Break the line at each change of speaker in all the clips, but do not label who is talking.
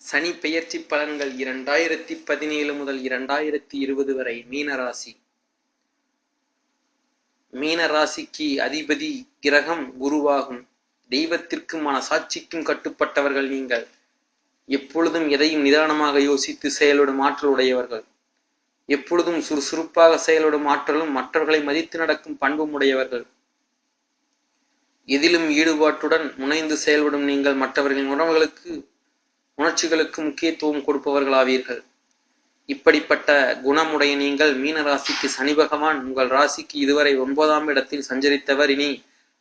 சனி பெயர்ச்சி பலன்கள் இரண்டாயிரத்தி பதினேழு முதல் இரண்டாயிரத்தி இருபது வரை மீனராசி. மீனராசிக்கு அதிபதி கிரகம் குருவாகும். தெய்வத்திற்கும் மனசாட்சிக்கும் கட்டுப்பட்டவர்கள் நீங்கள். எப்பொழுதும் எதையும் நிதானமாக யோசித்து செயலிடும் ஆற்றல் உடையவர்கள். எப்பொழுதும் சுறுசுறுப்பாக செயலிடும் ஆற்றலும் மற்றவர்களை மதித்து நடக்கும் பண்பும் உடையவர்கள். எதிலும் ஈடுபாட்டுடன் முனைந்து செயல்படும் நீங்கள் மற்றவர்களின் உணவுகளுக்கு உணர்ச்சிகளுக்கு முக்கியத்துவம் கொடுப்பவர்களாவீர்கள். இப்படிப்பட்ட குணமுடைய நீங்கள் மீன ராசிக்கு சனி பகவான் உங்கள் ராசிக்கு இதுவரை ஒன்பதாம் இடத்தில் சஞ்சரித்தவர் இனி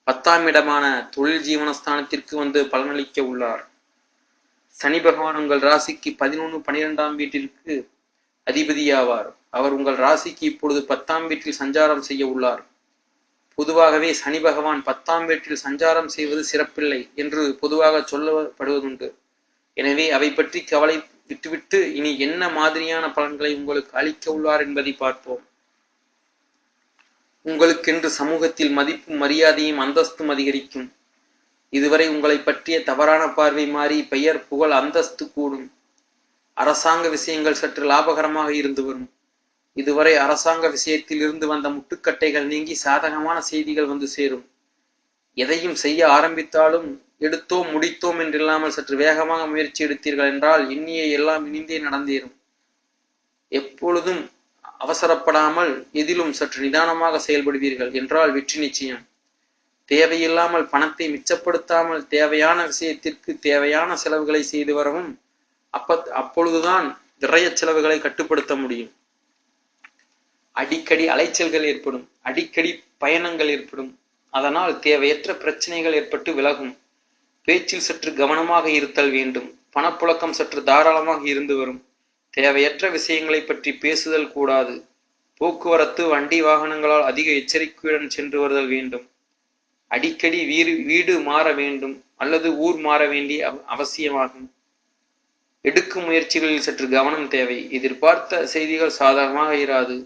பத்தாம் இடமான தொழில் ஜீவனஸ்தானத்திற்கு வந்து பலனளிக்க உள்ளார். சனி பகவான் உங்கள் ராசிக்கு பதினொன்று பனிரெண்டாம் வீட்டிற்கு அதிபதியாவார். அவர் உங்கள் ராசிக்கு இப்பொழுது பத்தாம் வீட்டில் சஞ்சாரம் செய்ய உள்ளார். பொதுவாகவே சனி பகவான் பத்தாம் வீட்டில் சஞ்சாரம் செய்வது சிறப்பில்லை என்று பொதுவாக சொல்லப்படுவதுண்டு. எனவே அவை பற்றி கவலை விட்டுவிட்டு இனி என்ன மாதிரியான பலன்களை உங்களுக்கு அளிக்க உள்ளார் என்பதை பார்ப்போம். உங்களுக்கென்று சமூகத்தில் மதிப்பும் மரியாதையும் அந்தஸ்தும் அதிகரிக்கும். இதுவரை உங்களை பற்றிய தவறான பார்வை மாறி பெயர் புகழ் அந்தஸ்து கூடும். அரசாங்க விஷயங்கள் சற்று லாபகரமாக இருந்து வரும். இதுவரை அரசாங்க விஷயத்தில் இருந்து வந்த முட்டுக்கட்டைகள் நீங்கி சாதகமான செய்திகள் வந்து சேரும். எதையும் செய்ய ஆரம்பித்தாலும் எடுத்தோம் முடித்தோம் என்றில்லாமல் சற்று வேகமாக முயற்சி எடுத்தீர்கள் என்றால் எண்ணிய எல்லாம் இனிந்தே நடந்தேறும். எப்பொழுதும் அவசரப்படாமல் எதிலும் சற்று நிதானமாக செயல்படுவீர்கள் என்றால் வெற்றி நிச்சயம். தேவையில்லாமல் பணத்தை மிச்சப்படுத்தாமல் தேவையான விஷயத்திற்கு தேவையான செலவுகளை செய்து வரவும் அப்ப அப்பொழுதுதான் நிறைய செலவுகளை கட்டுப்படுத்த முடியும். அடிக்கடி அலைச்சல்கள் ஏற்படும் அடிக்கடி பயணங்கள் ஏற்படும். அதனால் தேவையற்ற பிரச்சனைகள் ஏற்பட்டு விலகும். பேச்சில் சற்று கவனமாக இருத்தல் வேண்டும். பணப்புழக்கம் சற்று தாராளமாக இருந்து வரும். தேவையற்ற விஷயங்களை பற்றி பேசுதல் கூடாது. போக்குவரத்து வண்டி வாகனங்களால் அதிக எச்சரிக்கையுடன் சென்று வருதல் வேண்டும். அடிக்கடி வீடு வீடு மாற வேண்டும் அல்லது ஊர் மாற வேண்டிய அவசியமாகும். எடுக்கும் முயற்சிகளில் சற்று கவனம் தேவை. எதிர்பார்த்த செய்திகள் சாதகமாக இராது.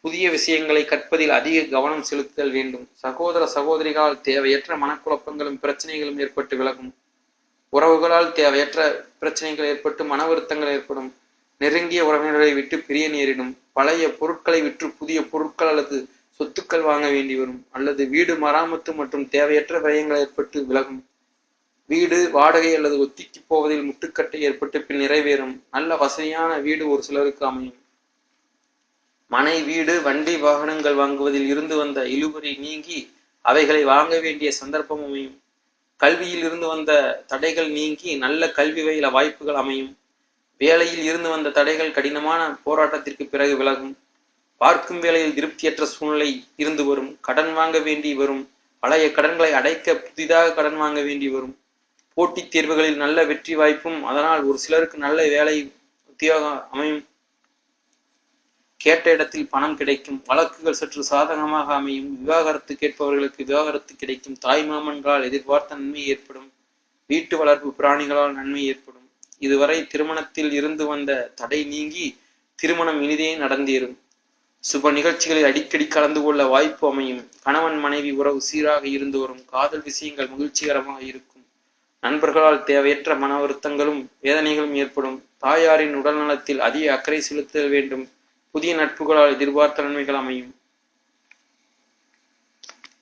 புதிய விஷயங்களை கற்பதில் அதிக கவனம் செலுத்தல் வேண்டும். சகோதர சகோதரிகளால் தேவையற்ற மனக்குழப்பங்களும் பிரச்சனைகளும் ஏற்பட்டு விலகும். உறவுகளால் தேவையற்ற பிரச்சனைகள் ஏற்பட்டு மன வருத்தங்கள் ஏற்படும். நெருங்கிய உறவினர்களை விட்டு பிரிய நேரிடும். பழைய பொருட்களை விற்று புதிய பொருட்கள் அல்லது சொத்துக்கள் வாங்க வேண்டி வரும். அல்லது வீடு மராமத்து மற்றும் தேவையற்ற விரயங்கள் ஏற்பட்டு விலகும். வீடு வாடகை அல்லது ஒத்திக்கு போவதில் முட்டுக்கட்டை ஏற்பட்டு பின் நிறைவேறும். நல்ல வசதியான வீடு ஒரு சிலருக்கு அமையும். மனை வீடு வண்டி வாகனங்கள் வாங்குவதில் இருந்து வந்த இழுபறி நீங்கி அவைகளை வாங்க வேண்டிய சந்தர்ப்பம் அமையும். கல்வியில் இருந்து வந்த தடைகள் நீங்கி நல்ல கல்வி வயில வாய்ப்புகள் அமையும். வேலையில் இருந்து வந்த தடைகள் கடினமான போராட்டத்திற்கு பிறகு விலகும். பார்க்கும் வேலையில் திருப்தியற்ற சூழ்நிலை இருந்து வரும். கடன் வாங்க வேண்டி வரும். பழைய கடன்களை அடைக்க புதிதாக கடன் வாங்க வேண்டி வரும். போட்டித் தேர்வுகளில் நல்ல வெற்றி வாய்ப்பும் அதனால் ஒரு சிலருக்கு நல்ல வேலை உத்தியோகம் அமையும். கேட்ட இடத்தில் பணம் கிடைக்கும் வழக்குகள் சற்று சாதகமாக அமையும் விவாகரத்து கேட்பவர்களுக்கு விவாகரத்து கிடைக்கும் தாய் மாமன்களால் எதிர்பார்த்த நன்மை ஏற்படும் வீட்டு வளர்ப்பு பிராணிகளால் நன்மை ஏற்படும். இதுவரை திருமணத்தில் இருந்து வந்த தடை நீங்கி திருமணம் இனிதே நடந்தேறும். சுப நிகழ்ச்சிகளில் அடிக்கடி கலந்து கொள்ள வாய்ப்பு அமையும். கணவன் மனைவி உறவு சீராக இருந்து வரும். காதல் விஷயங்கள் மகிழ்ச்சிகரமாக இருக்கும். நண்பர்களால் தேவையற்ற மன வருத்தங்களும் வேதனைகளும் ஏற்படும். தாயாரின் உடல் நலத்தில் அதிக அக்கறை செலுத்த வேண்டும். புதிய நட்புகளால் எதிர்பார்த்த நன்மைகள் அமையும்.